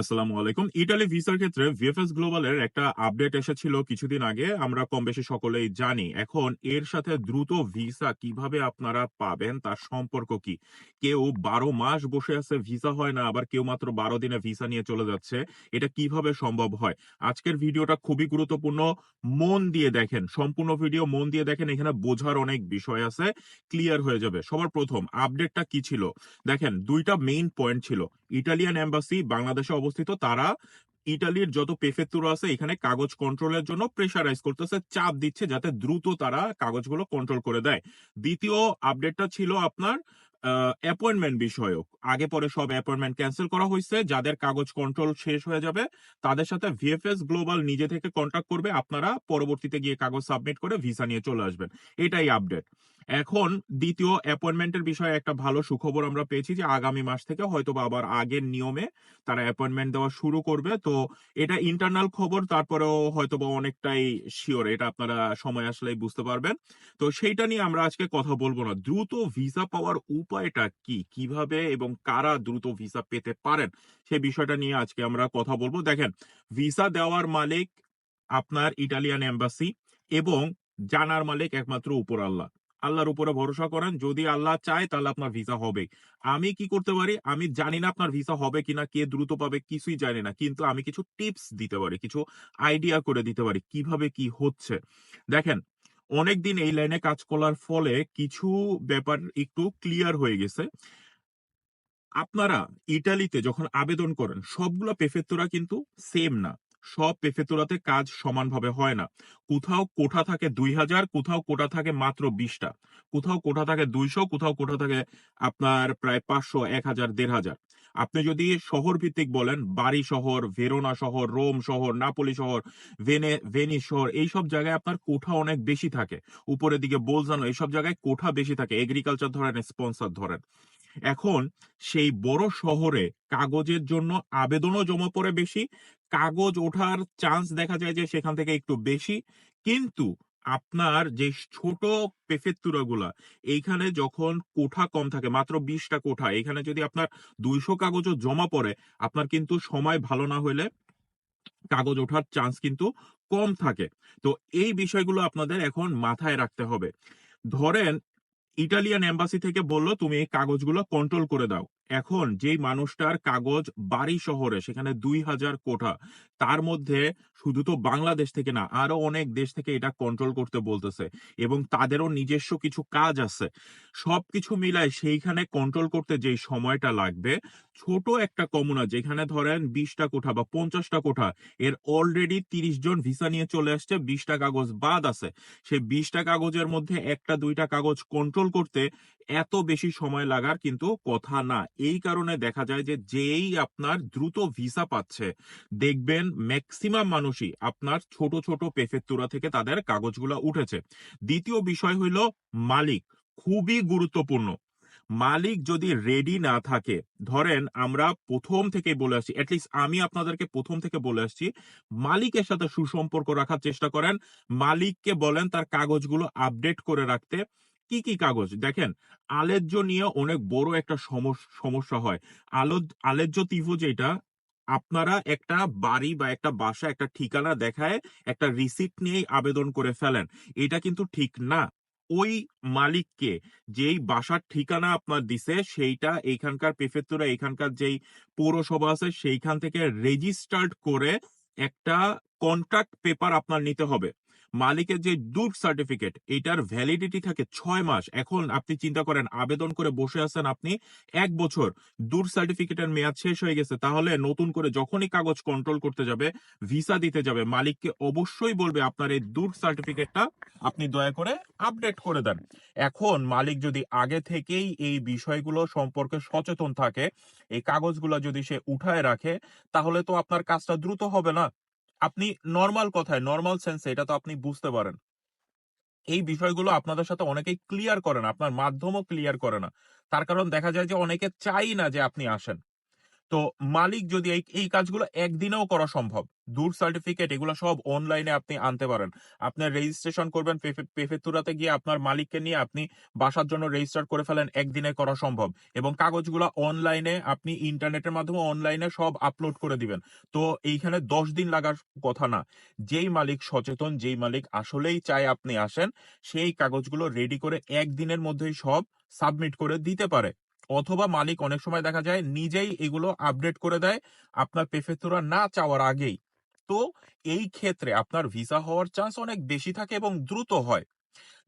আসসালামু আলাইকুম। ইটালি ভিসার ক্ষেত্রে ভিএফএস গ্লোবালের একটা আপডেট এসেছিল কিছুদিন আগে, আমরা কম বেশি সকলেই জানি। এখন এর সাথে দ্রুত ভিসা কীভাবে আপনারা পাবেন, তার সম্পর্ক কি? কেউ বারো মাস বসে আছে, ভিসা হয় না, আবার কেউ মাত্র বারো দিনে ভিসা নিয়ে চলে যাচ্ছে, এটা কীভাবে সম্ভব হয়? আজকের ভিডিওটা খুবই গুরুত্বপূর্ণ, মন দিয়ে দেখেন, সম্পূর্ণ ভিডিও মন দিয়ে দেখেন, এখানে বোঝার অনেক বিষয় আছে, ক্লিয়ার হয়ে যাবে। সবার প্রথম আপডেটটা কি ছিল? দেখেন, দুইটা মেইন পয়েন্ট ছিল। ইটালিয়ান এম্বাসি বাংলাদেশে অবস্থিত, তারা ইটালির যত পেফেতুরা আছে, এখানে কাগজ কন্ট্রোলের জন্য প্রেশারাইজ করতেছে, চাপ দিচ্ছে যাতে দ্রুত তারা কাগজগুলো কন্ট্রোল করে দেয়। দ্বিতীয় আপডেটটা ছিল আপনার অ্যাপয়েন্টমেন্ট বিষয়ক। আগে পরে সব অ্যাপয়েন্টমেন্ট ক্যান্সেল করা হয়েছে, যাদের কাগজ কন্ট্রোল শেষ হয়ে যাবে, তাদের সাথে ভিএফএস গ্লোবাল নিজে থেকে কন্ট্যাক্ট করবে, আপনারা পরবর্তীতে গিয়ে কাগজ সাবমিট করে ভিসা নিয়ে চলে আসবেন। এটাই আপডেট এখন দ্বিতীয় অ্যাপয়েন্টমেন্টের বিষয়ে একটা ভালো সুখবর আমরা পেয়েছি যে আগামী মাস থেকে হয়তো আবার আগের নিয়মে তারা অ্যাপয়েন্টমেন্ট দেওয়া শুরু করবে। তো এটা ইন্টারনাল খবর, তারপরেও হয়তো বা অনেকটাই শিওর এটা আপনারা সময় আসলেই বুঝতে পারবেন। তো সেইটা নিয়ে আমরা আজকে কথা বলব না। দ্রুত ভিসা পাওয়ার উপায়টা কি? কীভাবে এবং কারা দ্রুত ভিসা পেতে পারেন? সেই বিষয়টা নিয়ে আজকে আমরা কথা বলব। দেখেন ভিসা দেওয়ার মালিক আপনার ইটালিয়ান এম্বাসি এবং জানার মালিক একমাত্র উপর আল্লাহ। আল্লাহর উপরে ভরসা করেন, যদি আল্লাহ চায় তাহলে আপনার ভিসা হবে। আমি কি করতে পারি? আমি জানি না আপনার ভিসা হবে কিনা, কে দ্রুত পাবে কিছুই জানি না, কিন্তু আমি কিছু টিপস দিতে পারি, কিছু আইডিয়া করে দিতে পারি কীভাবে কি হচ্ছে। দেখেন, অনেকদিন এই লাইনে কাজ করার ফলে কিছু ব্যাপার একটু ক্লিয়ার হয়ে গেছে। আপনারা ইটালিতে যখন আবেদন করেন, সবগুলো পেফেত্তরা কিন্তু সেম না। সব পেফেতুরাতে কাজ সমানভাবে হয় না। কোথাও কোঠা থাকে দুই হাজার, কোথাও কোঠা থাকে মাত্র বিশটা। কোথাও কোঠা থাকে দুইশো, কোথাও কোঠা থাকে আপনার প্রায় পাঁচশো, এক হাজার, দেড় হাজার। আপনি যদি শহর ভিত্তিক বলেন, বাড়ি শহর, ভেরোনা শহর, রোম শহর, নাপোলি শহর, ভেনে, ভেনিস শহর, এইসব জায়গায় আপনার কোঠা অনেক বেশি থাকে। উপরের দিকে বোলজানো, এইসব জায়গায় কোঠা বেশি থাকে। এগ্রিকালচার ধরেন, স্পন্সর ধরেন। এখন সেই বড় শহরে কাগজের জন্য আবেদনও জমা পড়ে বেশি, কাগজ ওঠার চান্স দেখা যায় যে সেখান থেকে একটু বেশি। কিন্তু আপনার যে ছোট পেফেত্তুরা গুলা এইখানে যখন কোঠা কম থাকে, মাত্র বিশটা কোঠা এখানে যদি আপনার দুইশো কাগজও জমা পড়ে, আপনার কিন্তু সময় ভালো না হলে কাগজ ওঠার চান্স কিন্তু কম থাকে। তো এই বিষয়গুলো আপনাদের এখন মাথায় রাখতে হবে। ধরেন ইটালিয়ান এম্বাসি থেকে বলল তুমি এই কাগজগুলো কন্ট্রোল করে দাও। এখন যেই মানুষটার কাগজ বাড়ি শহরে, সেখানে দুই হাজার কোঠা, তার মধ্যে শুধু তো বাংলাদেশ থেকে না, আরও অনেক দেশ থেকে এটা কন্ট্রোল করতে বলতেছে এবং তাদেরও নিজস্ব কিছু কাজ আছে। সবকিছু মিলায় সেইখানে কন্ট্রোল করতে যে সময়টা লাগবে, ছোট একটা কমুনা যেখানে ধরেন বিশটা কোঠা বা পঞ্চাশটা কোঠা, এর অলরেডি তিরিশ জন ভিসা নিয়ে চলে আসছে, বিশটা কাগজ বাদ আছে। সেই বিশটা কাগজের মধ্যে একটা দুইটা কাগজ কন্ট্রোল করতে এত বেশি সময় লাগার কিন্তু কথা না। এই কারণে দেখা যায় যে যেই আপনার দ্রুত ভিসা পাচ্ছে, দেখবেন ম্যাক্সিমাম মানুষই আপনার ছোট ছোট পেফেত্তুরা থেকে তাদের কাগজগুলো উঠেছে। দ্বিতীয় বিষয় হইল মালিক, খুবই গুরুত্বপূর্ণ। মালিক যদি রেডি না থাকে, ধরেন আমরা প্রথম থেকে বলে আসছি অ্যাটলিস্ট আমি আপনাদেরকে প্রথম থেকে বলে আসছি, মালিকের সাথে সুসম্পর্ক রাখার চেষ্টা করেন। মালিককে বলেন তার কাগজগুলো আপডেট করে রাখতে। কি কি কাগজ? দেখেন, আলেজ্য নিয়ে অনেক বড় একটা সমস্যা হয়। আলো আলেজ্য তীব্র যেটা, আপনারা একটা বাড়ি বা একটা বাসা, একটা ঠিকানা দেখায়, একটা রিসিপ্ট নিয়েই আবেদন করে ফেলেন। এটা কিন্তু ঠিক না। ওই মালিককে যেই বাসার ঠিকানা আপনার দিছে, সেইটা এইখানকার পেফেত্তরা এখানকার যেই পৌরসভা আছে, সেইখান থেকে রেজিস্টার্ড করে একটা কন্ট্রাক্ট পেপার আপনার নিতে হবে। মালিকের যে দূর সার্টিফিকেট এটার ভ্যালিডিটি থাকে ছয় মাস। এখন আপনি চিন্তা করেন, আবেদন করে বসে আছেন আপনি এক বছর দূর সার্টিফিকেটের মেয়াদ শেষ হয়ে গেছে, তাহলে নতুন করে যখনই কাগজ কন্ট্রোল করতে যাবে ভিসা দিতে যাবে, মালিককে অবশ্যই বলবে আপনার এই দূর সার্টিফিকেটটা আপনি দয়া করে আপডেট করে দেন। এখন মালিক যদি আগে থেকেই এই বিষয়গুলো সম্পর্কে সচেতন থাকে, এই কাগজগুলো যদি সে উঠায় রাখে, তাহলে তো আপনার কাজটা দ্রুত হবে না। আপনি নর্মাল কথায় নর্মাল সেন্সে এটা তো আপনি বুঝতে পারেন। এই বিষয়গুলো আপনাদের সাথে অনেকেই ক্লিয়ার করে না, আপনার মাধ্যমও ক্লিয়ার করে না। তার কারণ দেখা যায় যে অনেকে চাই না যে আপনি আসেন। তো মালিক যদি এই এই কাজগুলো একদিনেও করা সম্ভব দূর সার্টিফিকেট এগুলো সব অনলাইনে আপনি আনতে পারেন। আপনার রেজিস্ট্রেশন করবেন পেফে- পেফেতুরাতে গিয়ে আপনার মালিককে নিয়ে আপনি বাসার জন্য রেজিস্টার করে ফেলেন, একদিনে করা সম্ভব। এবং কাগজগুলো অনলাইনে আপনি ইন্টারনেটের মাধ্যমে অনলাইনে সব আপলোড করে দিবেন। তো এইখানে দশ দিন লাগার কথা না। যেই মালিক সচেতন, যেই মালিক আসলেই চায় আপনি আসেন, সেই কাগজগুলো রেডি করে একদিনের মধ্যেই সব সাবমিট করে দিতে পারে। অথবা মালিক অনেক সময় দেখা যায় নিজেই এগুলো আপডেট করে দেয় আপনার পেফেতুরা না চাওয়ার আগেই। তো এই ক্ষেত্রে আপনার ভিসা হওয়ার চান্স অনেক বেশি থাকে এবং দ্রুত হয়।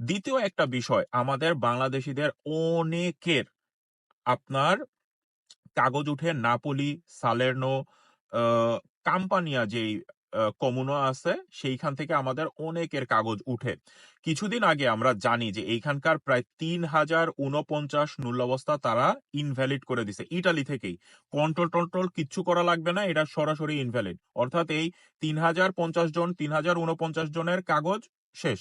দ্বিতীয় একটা বিষয়, আমাদের বাংলাদেশিদের অনেকের আপনার কাগজ উঠে নাপোলি সালের্নো কাম্পানিয়া যেই আহ, কমুনো আছে সেইখান থেকে আমাদের অনেকের কাগজ উঠে। কিছুদিন আগে আমরা জানি যে এইখানকার প্রায় তিন হাজার উনপঞ্চাশ মূল্যাবস্থা তারা ইনভ্যালিড করে দিছে ইটালি থেকেই। কন্ট্রোল টন্ট্রোল কিচ্ছু করা লাগবে না এটা সরাসরি ইনভ্যালিড অর্থাৎ এই তিন হাজার পঞ্চাশ জন তিন হাজার উনপঞ্চাশ জনের কাগজ শেষ।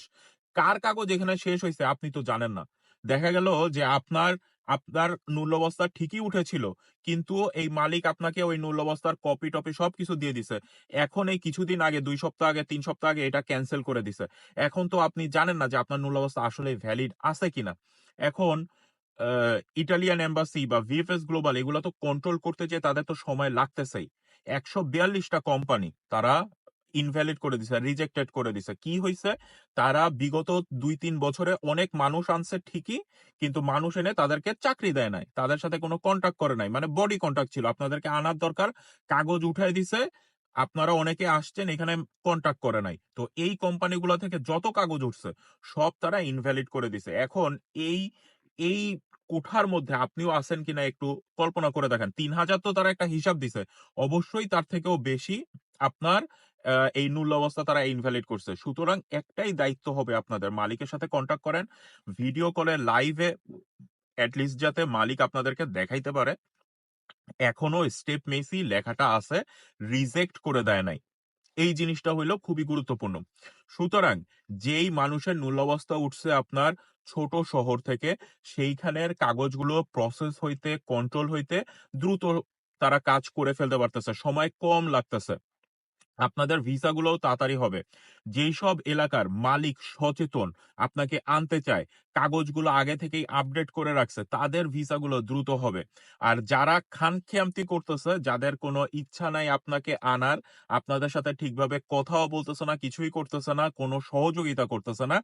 কার কাগজ এখানে শেষ হয়েছে আপনি তো জানেন না। দেখা গেল যে আপনার আপনার মূল্যবস্তা ঠিকই উঠেছিল, কিন্তু এই মালিক আপনাকে ওই মূল্যবস্তার কপি টপি সবকিছু দিয়ে দিছে। এখন এই কিছুদিন আগে, দুই সপ্তাহ আগে, তিন সপ্তাহ আগে এটা ক্যান্সেল করে দিছে। এখন তো আপনি জানেন না যে আপনার মূল্যবস্তা আসলে ভ্যালিড আছে কিনা। এখন ইটালিয়ান এম্বাসি বা ভিএফএস গ্লোবাল এগুলো তো কন্ট্রোল করতে যে তাদের তো সময় লাগতেছেই। একশো বিয়াল্লিশটা কোম্পানি তারা ইনভ্যালিড করে দিছে রিজেক্টেড করে দিছে। কি হয়েছে তারা বিগত দুই তিন বছরে অনেক মানুষ আনছে ঠিকই, কিন্তু মানুষ এনে তাদেরকে চাকরি দেয় নাই। তাদের সাথে কোনো কন্ট্যাক্ট করে নাই। মানে বডি কন্ট্যাক্ট ছিল। আপনাদেরকে আনার দরকার, কাগজ উঠাই দিছে, আপনারা অনেকে আসছেন, এখানে কন্ট্যাক্ট করে নাই। তো এই কোম্পানিগুলো থেকে যত কাগজ উঠছে, সব তারা ইনভ্যালিড করে দিছে। এখন এই এই কোঠার মধ্যে আপনিও আছেন কিনা একটু কল্পনা করে দেখেন। তিন হাজার তো তারা একটা হিসাব দিছে। অবশ্যই তার থেকেও বেশি আপনার এই মূল্য অবস্থা তারা ইনভ্যালিড করছে। সুতরাং একটাই দায়িত্ব হবে আপনাদের, মালিকের সাথে কন্ট্যাক্ট করেন ভিডিও কলে লাইভে লিস্ট যাতে মালিক আপনাদেরকে দেখাইতে পারে। এখনও স্টেপ মেসি লেখাটা আছে রিজেক্ট করে দেয় নাই। এই জিনিসটা হইল খুবই গুরুত্বপূর্ণ। সুতরাং যেই মানুষের মূল্যাবস্থা উঠছে আপনার ছোট শহর থেকে, সেইখানের কাগজগুলো প্রসেস হইতে কন্ট্রোল হইতে দ্রুত তারা কাজ করে ফেলতে পারতেছে। সময় কম লাগতেছে। আপনাদের ভিসাগুলোও তাড়াতাড়ি হবে। যেই সব এলাকার মালিক সচেতন আপনাকে আনতে চায়, কাগজগুলো আগে থেকেই আপডেট করে রাখছে, তাদের ভিসাগুলো দ্রুত হবে। আর যারা খানখেয়ামতি করতেছে, যাদের কোনো ইচ্ছা নাই আপনাকে আনার, আপনাদের সাথে ঠিকভাবে কথাও বলতেছে না, কিছুই করতেছে না, কোনো সহযোগিতা করতেছে না,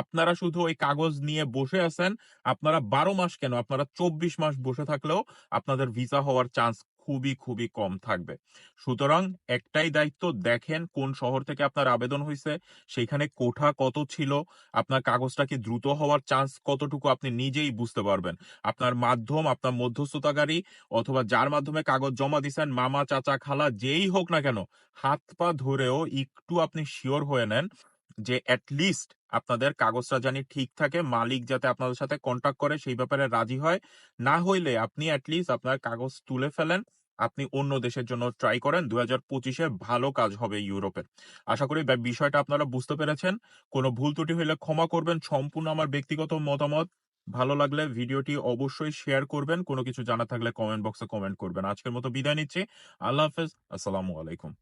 আপনারা শুধু ওই কাগজ নিয়ে বসে আছেন, আপনারা বারো মাস কেন, আপনারা চব্বিশ মাস বসে থাকলেও আপনাদের ভিসা হওয়ার চান্স খুবই খুবই কম থাকবে। সুতরাং একটাই দায়িত্ব, দেখেন কোন শহর থেকে আপনার আবেদন হয়েছে সেখানে কোঠা কত ছিল, আপনার কাগজটা কি দ্রুত হওয়ার চান্স কতটুকু আপনি নিজেই বুঝতে পারবেন। আপনার মাধ্যম, আপনার মধ্যস্থতাকারী অথবা যার মাধ্যমে কাগজ জমা দিছেন, মামা, চাচা, খালা, যেই হোক না কেন, হাত পা ধরেও একটু আপনি শিওর হয়ে নেন যে লিস্ট আপনাদের কাগজটা জানি ঠিক থাকে, মালিক যাতে আপনাদের সাথে কন্ট্যাক্ট করে, সেই ব্যাপারে রাজি হয়। না হইলে আপনি লিস্ট আপনার কাগজ তুলে ফেলেন আপনি অন্য দেশের জন্য ট্রাই করেন দু হাজার পঁচিশে ভালো কাজ হবে ইউরোপের। আশা করি বিষয়টা আপনারা বুঝতে পেরেছেন। কোনো ভুল ত্রুটি হইলে ক্ষমা করবেন। সম্পূর্ণ আমার ব্যক্তিগত মতামত। ভালো লাগলে ভিডিওটি অবশ্যই শেয়ার করবেন। কোনো কিছু জানা থাকলে কমেন্ট বক্সে কমেন্ট করবেন। আজকের মতো বিদায় নিচ্ছি। আল্লাহ হাফেজ। আসসালামু আলাইকুম।